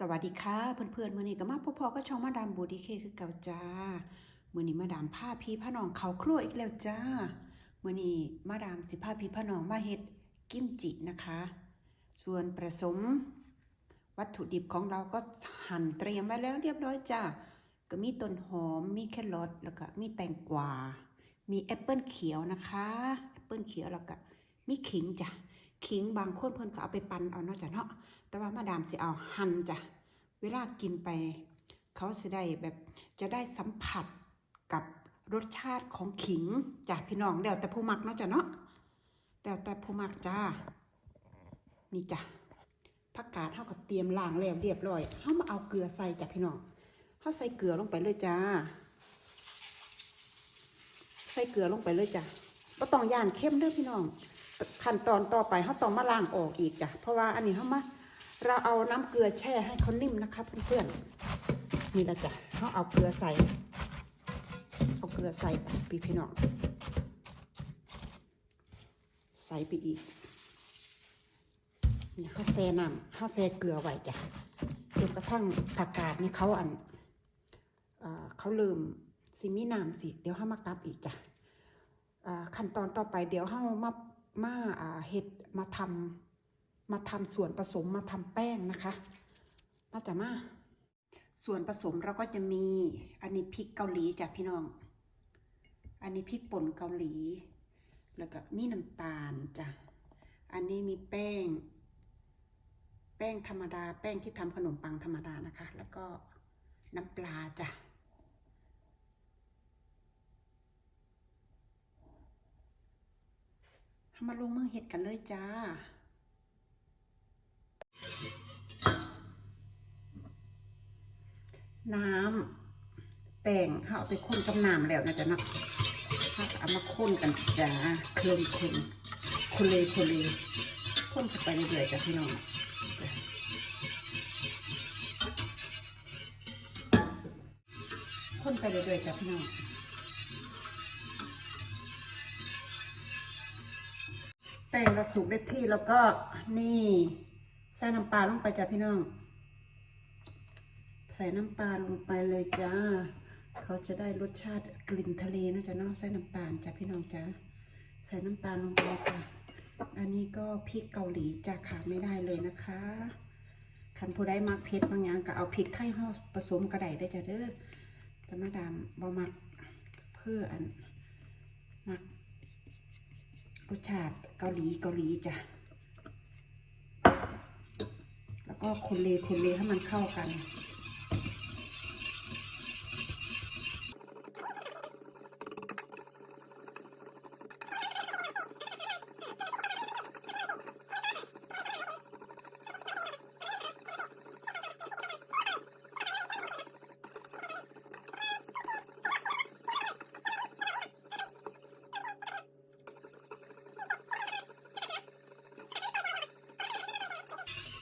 สวัสดีค่ะเพื่อนๆมื้อนี้ก็มาพบๆก็ช่องมาดามบูดีเคคือเก่าจ้ามื้อนี้มาดามผ้าพี่ผ้านองเขาครัวอีกแล้วจ้ามื้อนี้มาดามสิผ้าพี่ผ้านองมาเฮ็ดกิมจินะคะ ส่วนผสม วัตถุดิบของเราก็หั่นเตรียมไว้แล้วเรียบร้อยจ้าก็มีต้นหอมมีแครอทแล้วก็มีแตงกวา มีแอปเปิลเขียวนะคะแอปเปิลเขียวแล้วก็มีขิงจ้ะ ขิงบางคนเพิ่นก็เอาไปปั่นเอาเนาะจ้ะเนาะแต่ว่ามาดามสิเอาหั่นจ้ะเวลากินไป เขาจะได้แบบจะได้สัมผัสกับรสชาติของขิงจ้ะพี่น้องเดี๋ยวแต่ผู้มักเนาะจ้ะเนาะเดี๋ยวแต่ผู้มักจ้านี่จ้ะผักกาดเท่ากับเตรียมล้างแล้วเรียบร้อยเฮามาเอาเกลือใส่จ้ะพี่น้องเฮาใส่เกลือลงไปเลยจ้า ใส่เกลือลงไปเลยจ้ะ ก็ต้องย่านเข้มเด้อพี่น้อง ขั้นตอนต่อไปเขาต้องมาล้างออกอีกจ้ะเพราะว่าอันนี้เขามาเราเอาน้ำเกลือแช่ให้เขานิ่มนะคะเพื่อนๆนี่ละจ้ะเขาเอาเกลือใส่ เอาเกลือใส่พี่พี่น้องใส่ไปอีกเนี่ยเขาแช่น้ำเขาแช่เกลือไว้จ้ะจนกระทั่งผักกาดนี่เขาอันเอเขาลืมสิมีน้ำสิ เดี๋ยวเขามาตับอีกจ้ะ ขั้นตอนต่อไปเดี๋ยวเรามามาอ่าเห็ดมาทำมาทำส่วนผสมมาทำแป้งนะคะ มาจ้ะมาส่วนผสมเราก็จะมีอันนี้พริกเกาหลีจ้ะพี่น้อง อันนี้พริกป่นเกาหลี แล้วก็มีน้ำตาลจ้ะ อันนี้มีแป้ง แป้งธรรมดา แป้งที่ทำขนมปังธรรมดานะคะ แล้วก็น้ำปลาจ้ะ มาลงมือเห็ดกันเลยจ้าน้ำแป้งเขาเอาไปคนกับน้ำแล้วนะจ๊ะเนาะเขาก็เอามาคนกันจ้าเคลื่อนคนคนเลยคนเลยคนกันไปเรื่อยๆจ้ะพี่น้องจ้ะคนไปเรื่อยๆจ้ะพี่น้อง ป้งเราสุกได้ที่แล้วก็นี่ ใส่น้ำปลาลงไปจ้ะพี่น้อง ใส่น้ำปลาลงไปเลยจ้า เขาจะได้รสชาติกลิ่นทะเลนะจ๊ะเนาะใส่น้ำตาลจ้ะพี่น้องจ้าใส่น้ำตาลลงไปเลยจ้ะอันนี้ก็พริกเกาหลีจะขาดไม่ได้เลยนะคะคันผู้ใดมักเผ็ดบางอย่างก็เอาพริกไทยห่อผสมกระไดได้จ้ะเด้อแต่มาดามบ่มักเพื่ออันมัก รสชาติเกาหลีเกาหลีจ้ะ แล้วก็คนเลคนเลให้มันเข้ากัน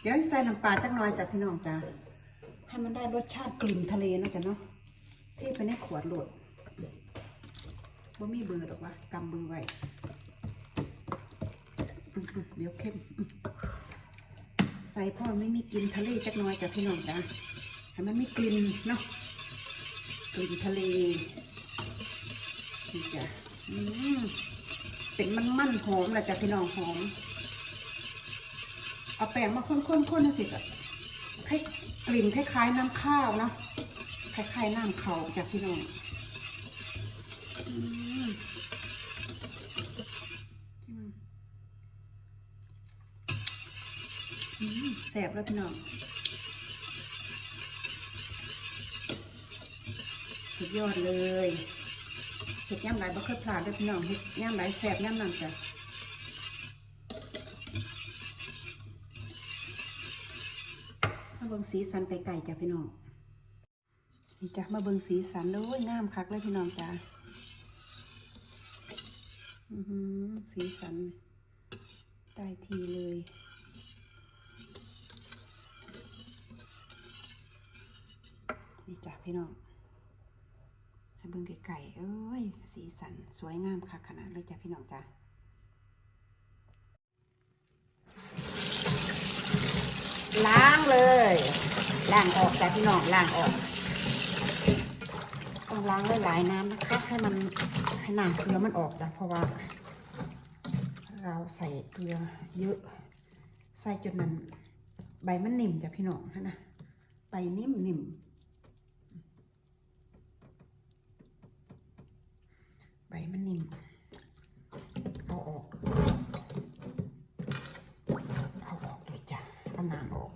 เดี๋ยวใส่น้ำปลาจักหน่อยจ้ะพี่น้องจ้ะให้มันได้รสชาติกลิ่นทะเลเนาะจ้ะเนาะที่ไปในขวดโหลดบ่มีเบอร์หรอกวะกำเบอร์ไว้เดี๋ยวเข้มใส่พ่อไม่มีกลิ่นทะเลจักหน่อยจ้ะพี่น้องจ้ะให้มันมีกลิ่นเนาะกลิ่นทะเลนี่จ้ะเป็นมันๆหอมแหละจ้ะพี่น้องหอม เอาแป้งมาข้นๆๆนะสิกะให้กลิ่นคล้ายๆน้ำข้าวนะคล้ายๆน้ำเขาจากพี่น้องอืมอืมแสบแล้วพี่น้องสุดยอดเลยเห็ดย่ำไหลบ่เคยผ่านเลยพี่น้องเห็ดย่ำไหลแสบย่ำนั่นจ้ะ มาเบิ่งสีสันไก่ๆจ้ะพี่น้องนี่จ้ะมาเบิ่งสีสันโอ้ยงามคักเลยพี่น้องจ้ะอือหือสีสันได้ทีเลยนี่จ้ะพี่น้องให้เบิ่งไก่ๆเอ้ย สีสันสวยงามคักขนาดเลยจ้ะพี่น้องจ้ะ ล้างเลยล้างออกจ้ะพี่น้องล้างออกต้องล้างหลายน้ำนะคะให้มันให้น้ำเกลือมันออกจ้ะเพราะว่า เราใส่เกลือเยอะ ใส่จนมันใบมันนิ่มจ้ะพี่น้องนะใบนิ่มนิ่มใบมันนิ่มเอาออกเอาออกเลยจ้ะเอา น้ำออก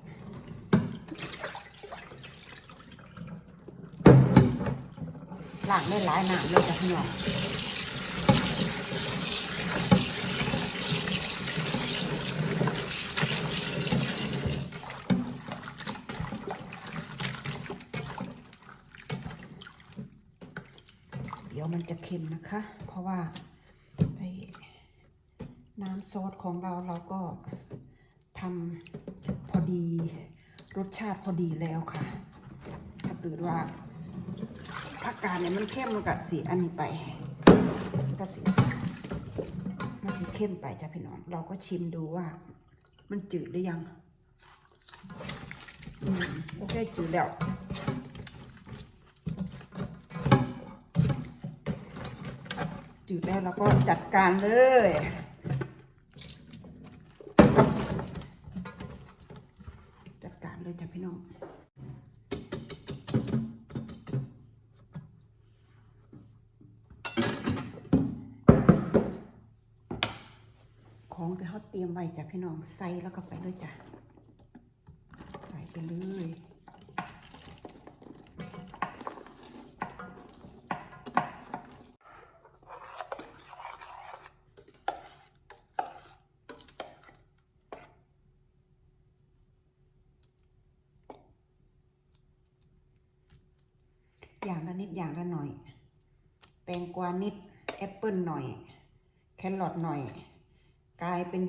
ล้างได้หลายน้ำเลยจ้ะพี่น้องเดี๋ยวมันจะเค็มนะคะ เพราะว่าน้ำซอสของเราเราก็ทำ ดี รสชาติพอดีแล้วค่ะ ถ้าเกิดว่าผักกาดเนี่ยมันเข้มมันกับสีอันนี้ไปก็สีมันสีเข้มไปจ้ะพี่น้อง เราก็ชิมดูว่า มันจืดหรือยังอโอเคจืดแล้วจืดแล้วเราก็จัดการเลย จัดการเลยจ้ะ พี่น้องของที่เขาเตรียมไว้จ้ะพี่น้องใส่แล้วก็ไปเลยจ้ะ ใส่ไปเลย อย่างละนิดอย่างละหน่อย แตงกวานิดแอปเปิลหน่อย แครอทหน่อย กลายเป็น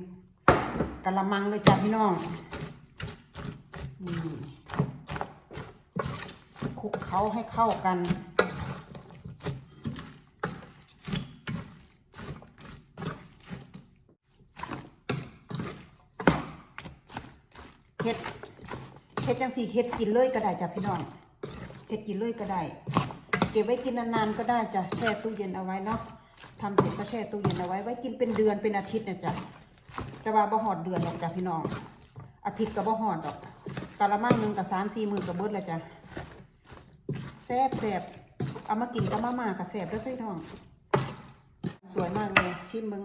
กะละมังเลยจ้ะพี่น้องนี่คลุกเขาให้เข้ากันเฮ็ดเฮ็ดจังสี่เฮ็ดกินเลยก็ได้จ้ะพี่น้อง เฮ็ดกินเลยก็ได้ เก็บไว้กินนานๆก็ได้จ้ะแช่ตู้เย็นเอาไว้เนาะทำเสร็จก็แช่ตู้เย็นเอาไว้ไว้กินเป็นเดือนเป็นอาทิตย์นะจ๊ะแต่ว่าบ่หอดเดือนหรอกจ้ะพี่น้อง อาทิตย์ก็บ่หอดดอกกะละมังหนึงกับสามสี่มือกับเบิดแล้วจ้ะแซ่บแซ่บเอามากินกับมาม่ากับแซ่บด้วยพี่น้อง สวยมากเลยชิมมึง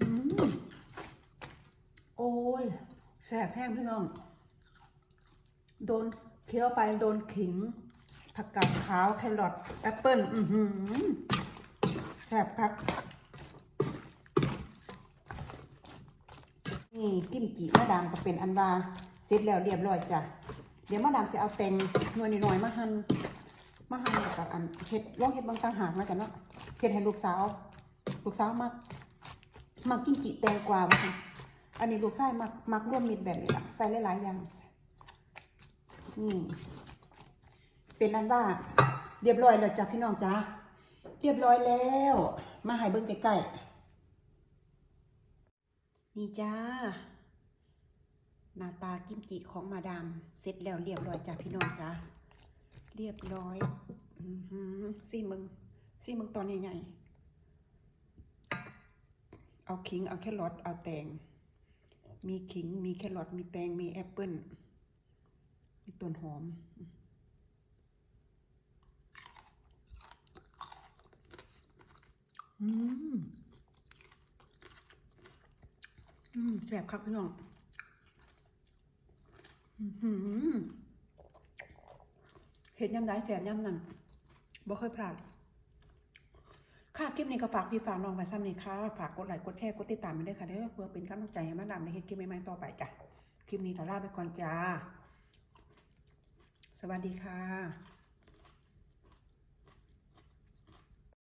อืมโอ้ย แซ่บแห้งพี่น้อง โดนเคี้ยวไปโดนขิง ผักกาดขาวแครอทแอปเปิ้ลอือหือแซ่บครับนี่กิมจิมะดามก็เป็นอันวาเสร็จแล้วเรียบร้อยจ้ะเดี๋ยวมะดามจะเอาแตงหน่วยน้อยมาหั่นมาหั่นกับอันเฮ็ดลองเฮ็ดบางต่างหากแล้วกันเนาะเฮ็ดให้ลูกสาว ลูกสาวมักมักกิมจิแตงกวาบ่คะ อันนี้ลูกชายมักมักร่วมมิตรแบบนี้ละใส่หลายๆอย่างนี่เป็นนั้นว่า เรียบร้อยแล้วจ้ะพี่น้องจ้าเรียบร้อยแล้ว มาให้เบิ่งใกล้ๆนี่จ้าหน้าตากิมจิของมาดามเสร็จแล้วเรียบร้อยจ้ะพี่น้องจ้าเรียบร้อยซี่มึงซี่มึงตอนใหญ่ๆเอาขิงเอาแครอทเอาแตง มีขิง มีแครอท มีแตง มีแอปเปิ้ล มีต้นหอม อืม อืมแสบครับพี่น้อง อื้อหือเห็ดยำได้แสบยำนั่นบ่เคยพลาด ค่ะคลิปนี้ก็ฝากพี่ฝากน้องไปซ้ำนี่ค่ะฝากกดไลค์กดแชร์กดติดตามไปด้วยค่ะเด้อเพื่อเป็นกำลังใจให้มาดามในเหตุคลิปใหม่ๆต่อไปจ้ะคลิปนี้ขอลาไปก่อนจ้า สวัสดีค่ะ